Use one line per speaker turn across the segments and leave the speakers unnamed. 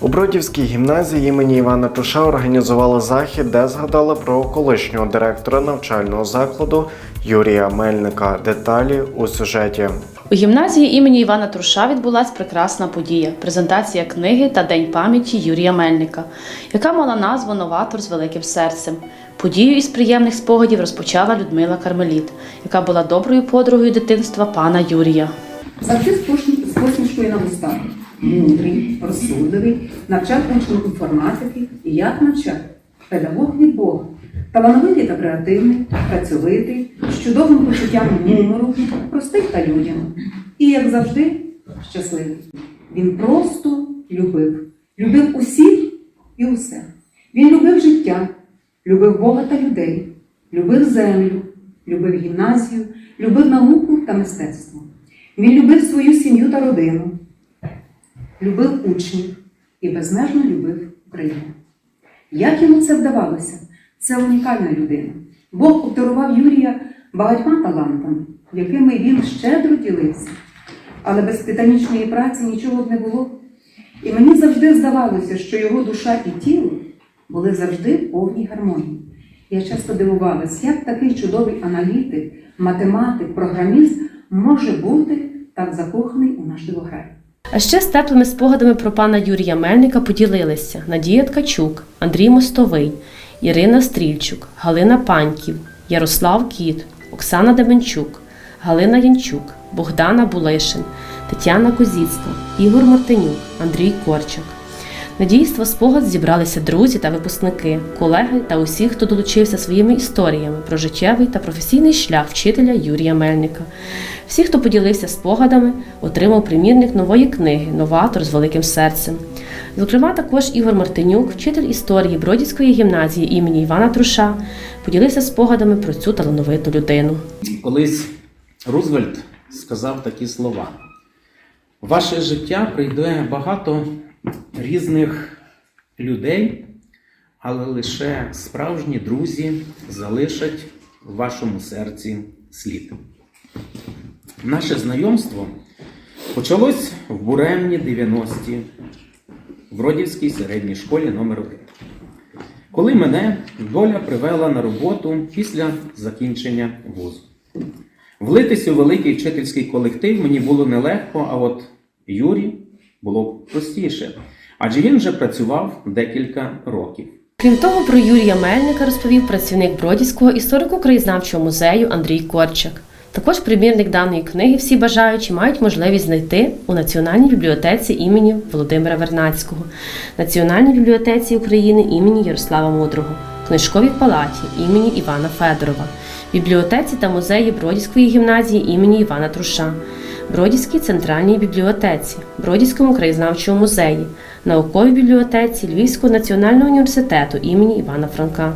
У Бродівській гімназії імені Івана Туша організували захід, де згадали про колишнього директора навчального закладу Юрія Мельника. Деталі у сюжеті.
У гімназії імені Івана Труша відбулася прекрасна подія презентація книги та День пам'яті Юрія Мельника, яка мала назву Новатор з великим серцем. Подію із приємних спогадів розпочала Людмила Кармеліт, яка була доброю подругою дитинства пана Юрія.
Завжди з посмішкою на вустах. Мудрий, розсудливий, навчав учнів інформатики і як навчав. Педагог від Бога. Талановитий та креативний, працьовитий, з чудовим почуттям гумору, простий та людяний. І, як завжди, щасливий. Він просто любив. Любив усіх і усе. Він любив життя, любив Бога та людей, любив землю, любив гімназію, любив науку та мистецтво. Він любив свою сім'ю та родину, любив учнів і безмежно любив Україну. Як йому це вдавалося? Це унікальна людина. Бог обдарував Юрія багатьма талантами, якими він щедро ділився. Але без титанічної праці нічого б не було. І мені завжди здавалося, що його душа і тіло були завжди в повній гармонії. Я часто дивувалась, як такий чудовий аналітик, математик, програміст може бути так закоханий у наш дивограй.
А ще з теплими спогадами про пана Юрія Мельника поділилися Надія Ткачук, Андрій Мостовий, Ірина Стрільчук, Галина Паньків, Ярослав Кіт, Оксана Деменчук, Галина Янчук, Богдана Булишин, Тетяна Козіцька, Ігор Мартинюк, Андрій Корчак. На дійство спогад зібралися друзі та випускники, колеги та усі, хто долучився своїми історіями про життєвий та професійний шлях вчителя Юрія Мельника. Всі, хто поділився спогадами, отримав примірник нової книги Новатор з великим серцем. Зокрема, також Ігор Мартинюк, вчитель історії Бродівської гімназії імені Івана Труша, поділився спогадами про цю талановиту людину.
Колись Рузвельт сказав такі слова: ваше життя прийде багато різних людей, але лише справжні друзі залишать в вашому серці слід. Наше знайомство почалось в буремні 90-ті в Родівській середній школі номер 1 коли мене доля привела на роботу після закінчення вузу. Влитися у великий вчительський колектив мені було нелегко, а от Юрі було простіше, адже він вже працював декілька років.
Крім того, про Юрія Мельника розповів працівник Бродівського історико-краєзнавчого музею Андрій Корчак. Також примірник даної книги всі бажаючі мають можливість знайти у Національній бібліотеці імені Володимира Вернацького, Національній бібліотеці України імені Ярослава Мудрого, книжковій палаті імені Івана Федорова, бібліотеці та музеї Бродівської гімназії імені Івана Труша, Бродівській центральній бібліотеці, Бродівському краєзнавчому музеї, науковій бібліотеці Львівського національного університету імені Івана Франка,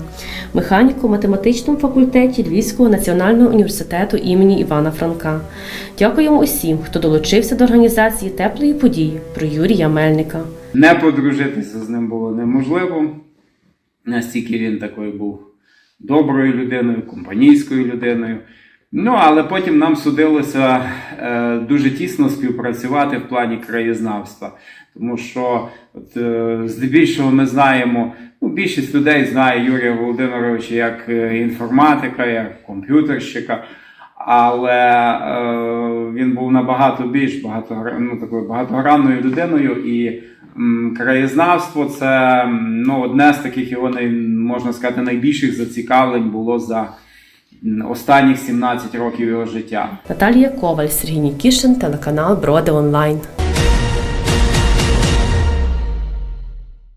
механіко-математичному факультеті Львівського національного університету імені Івана Франка. Дякуємо усім, хто долучився до організації теплої події про Юрія Мельника.
Не подружитися з ним було неможливо. Настільки він такою був доброю людиною, компанійською людиною. Ну, але потім нам судилося е, дуже тісно співпрацювати в плані краєзнавства. Тому що от, е, здебільшого ми знаємо, ну, більшість людей знає Юрія Володимировича як е, інформатика, як комп'ютерщика. Але е, він був набагато більш багато, ну, такою багатогранною людиною, і м, краєзнавство це ну, одне з таких його можна сказати найбільших зацікавлень було за останніх 17 років його життя.
Наталія Коваль, Сергій Нікішин, телеканал Броди Онлайн.